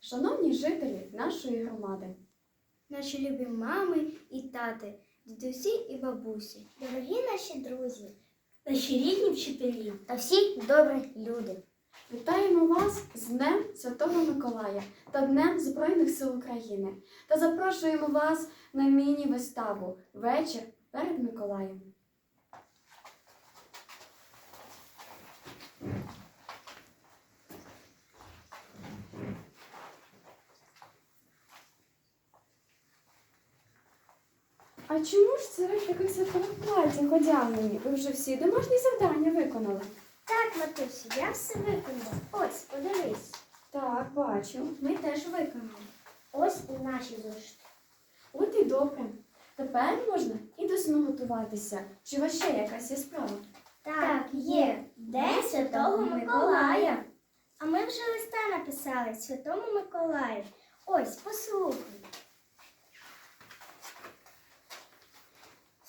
шановні жителі нашої громади. Наші любі мами і тати, дідусі і бабусі, дорогі наші друзі, наші рідні вчителі та всі добрі люди. Вітаємо вас з Днем Святого Миколая та Днем Збройних сил України та запрошуємо вас на міні-виставу Вечір перед Миколаєм. А чому ж це ви в таких святкових платях одягнені? Ви вже всі домашні завдання виконали? Так, матусі, я все виконала. Ось, подивись. Так, бачу. Ми теж виконали. Ось і наші зошити. От і добре. Тепер можна і до сну готуватися. Чи у вас ще якась є справа? Так, є. День Святого Миколая. А ми вже листа написали Святому Миколаю. Ось, послухай.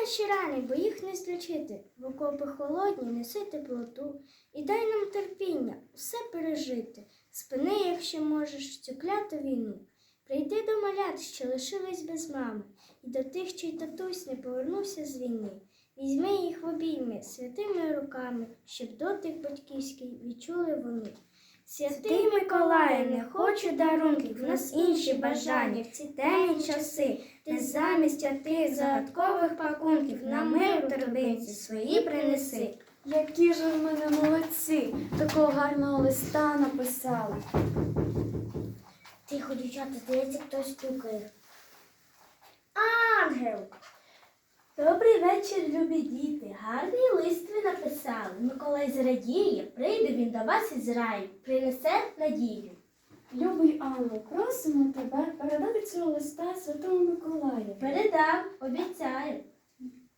Наші рани, бо їх не злічити. В окопи холодні, неси теплоту і дай нам терпіння все пережити. Спини, якщо можеш, цю кляту війну. Прийди до малят, що лишились без мами, і до тих, чий татусь не повернувся з війни. Візьми їх в обійми святими руками, щоб дотик батьківський відчули вони. Святий Миколаю, не хочу дарунків, в нас інші бажання в ці темні часи. Ти замість тих загадкових пакунків на мир в торбинці свої принеси. Які ж в мене молодці! Такого гарного листа написали. Тихо, дівчата, здається, хтось стукає. Ангел! Добрий вечір, любі діти. Гарний лист ви написали. Миколай зрадіє, прийде він до вас із раю, принесе надію. Любий Анно, просимо тебе передати цього листа Святому Миколаю. Передам, обіцяю.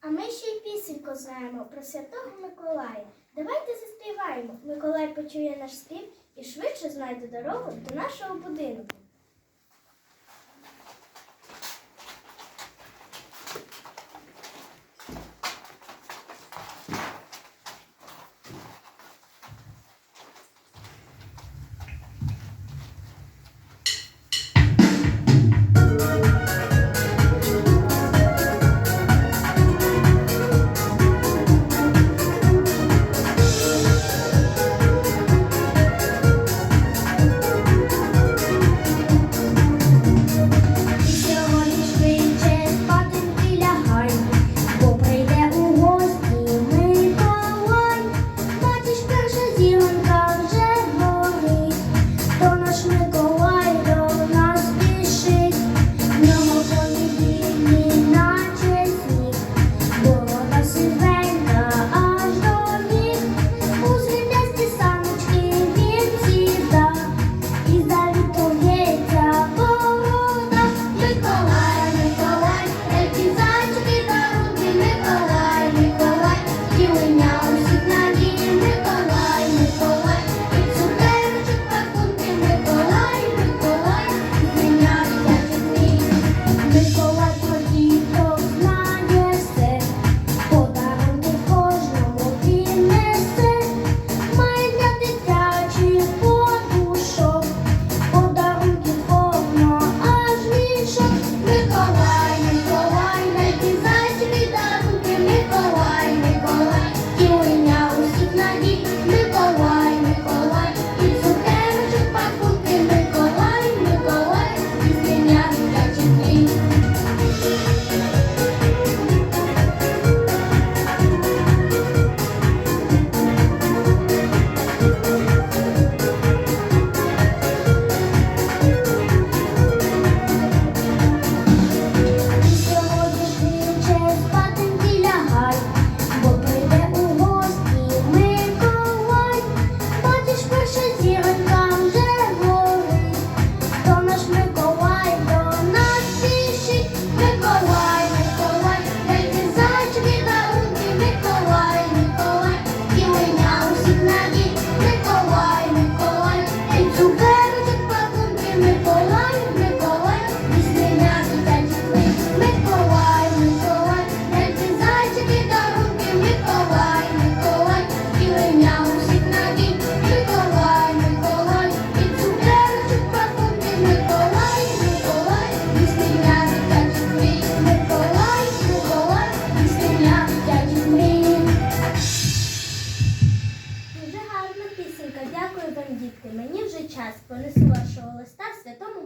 А ми ще й пісеньку знаємо про святого Миколая. Давайте заспіваємо. Миколай почує наш спів і швидше знайде дорогу до нашого будинку.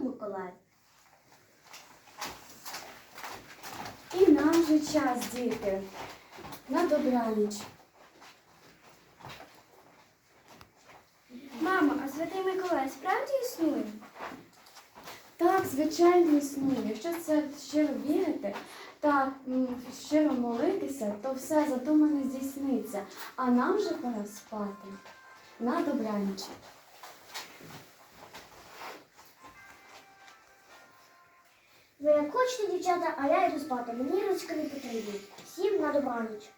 Миколаїв. І нам вже час, діти. На добраніч. Мамо, а Святий Миколай справді існує? Так, звичайно, існує. Якщо це щиро вірити та м, щиро молитися, то все задумане здійсниться. А нам вже пора спати. На добраніч. Ви як хочете, дівчата, а я йду спати. Мені ручки не потрібні. Всім на добраніч.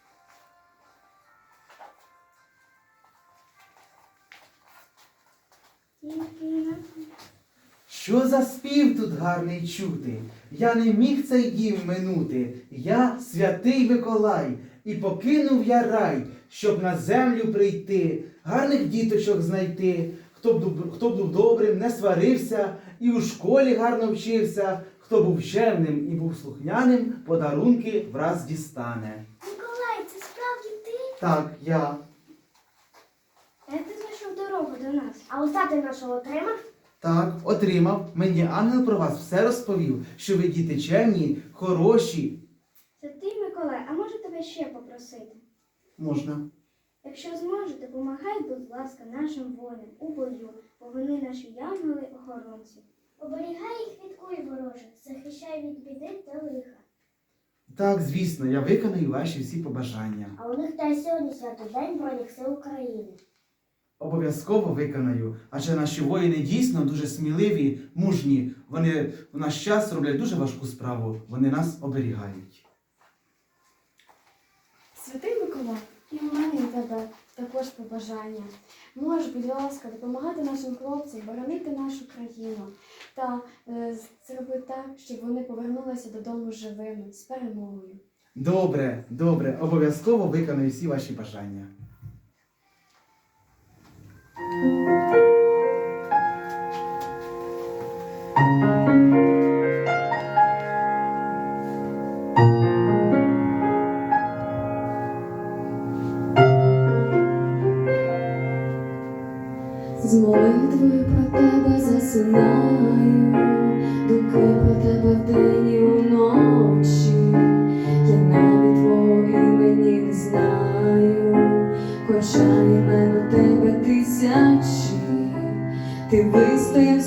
Що за спів тут гарний чути? Я не міг цей дім минути. Я святий Миколай, і покинув я рай, щоб на землю прийти, гарних діточок знайти. Хто б, хто б був добрим, не сварився, і у школі гарно вчився, хто був чемним і був слухняним, подарунки враз дістане. Миколай, це справді ти? Так, я. Як ти знайшов дорогу до нас? А остати нашого отримав? Так, отримав. Мені ангел про вас все розповів, що ви діти чемні, хороші. Святий Миколай, а може тебе ще попросити? Можна. Якщо зможете, помагай, будь ласка, нашим воїнам у бою, бо вони наші янголи-охоронці. Оберігай їх від куль ворожих, захищай від біди та лиха. Так, звісно, я виконую ваші всі побажання. А у них та й сьогодні свято День Збройних сил України. Обов'язково виконаю. Адже наші воїни дійсно дуже сміливі, мужні. Вони в наш час роблять дуже важку справу. Вони нас оберігають. Святий Миколай, і в мене і тебе також побажання. Можеш, будь ласка, допомагати нашим хлопцям боронити нашу країну та е, зробити так, щоб вони повернулися додому живими з перемогою. Добре, добре, обов'язково виконую всі ваші бажання. Засинаю, думки про тебе вдень і уночі. Я навіть твого імені не знаю, хоча імен у тебе тисячі. Ти вистояв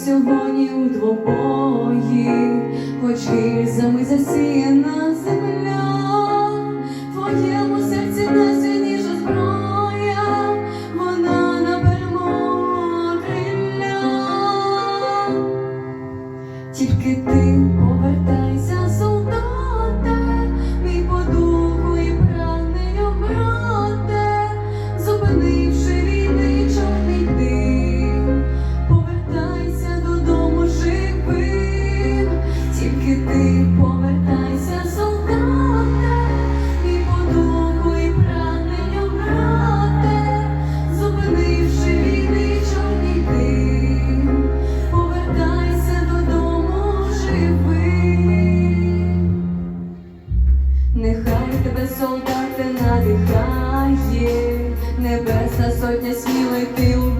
Нехай тебе солдати надихає, небесна сотня смілий ти у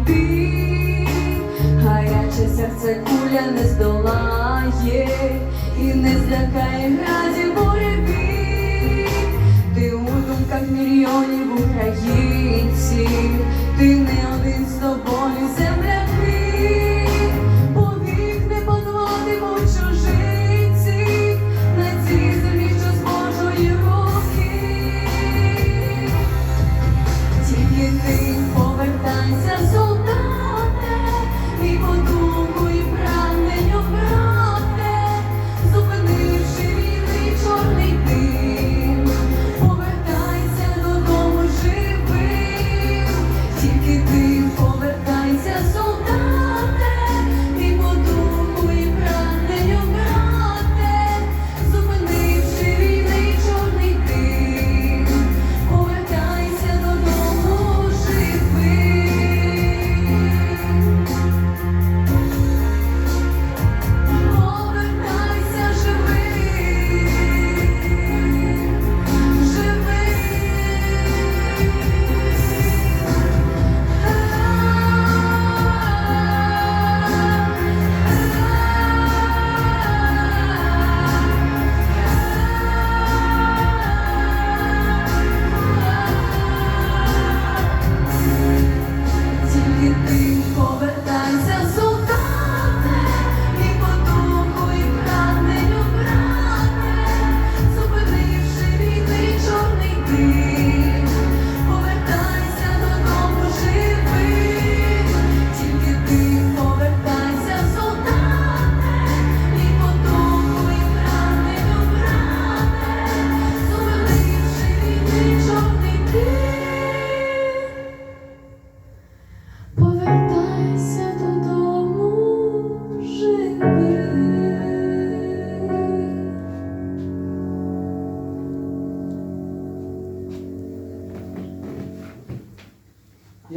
гаряче серце куля не здолає. І не злякає градів буревій. Ти у думках мільйонів українців, ти не один з тобою земляки,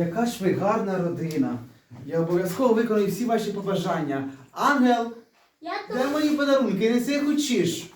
яка ж ви гарна родина. Я обов'язково виконую всі ваші побажання. Ангел, Я де мої подарунки? Неси хочеш.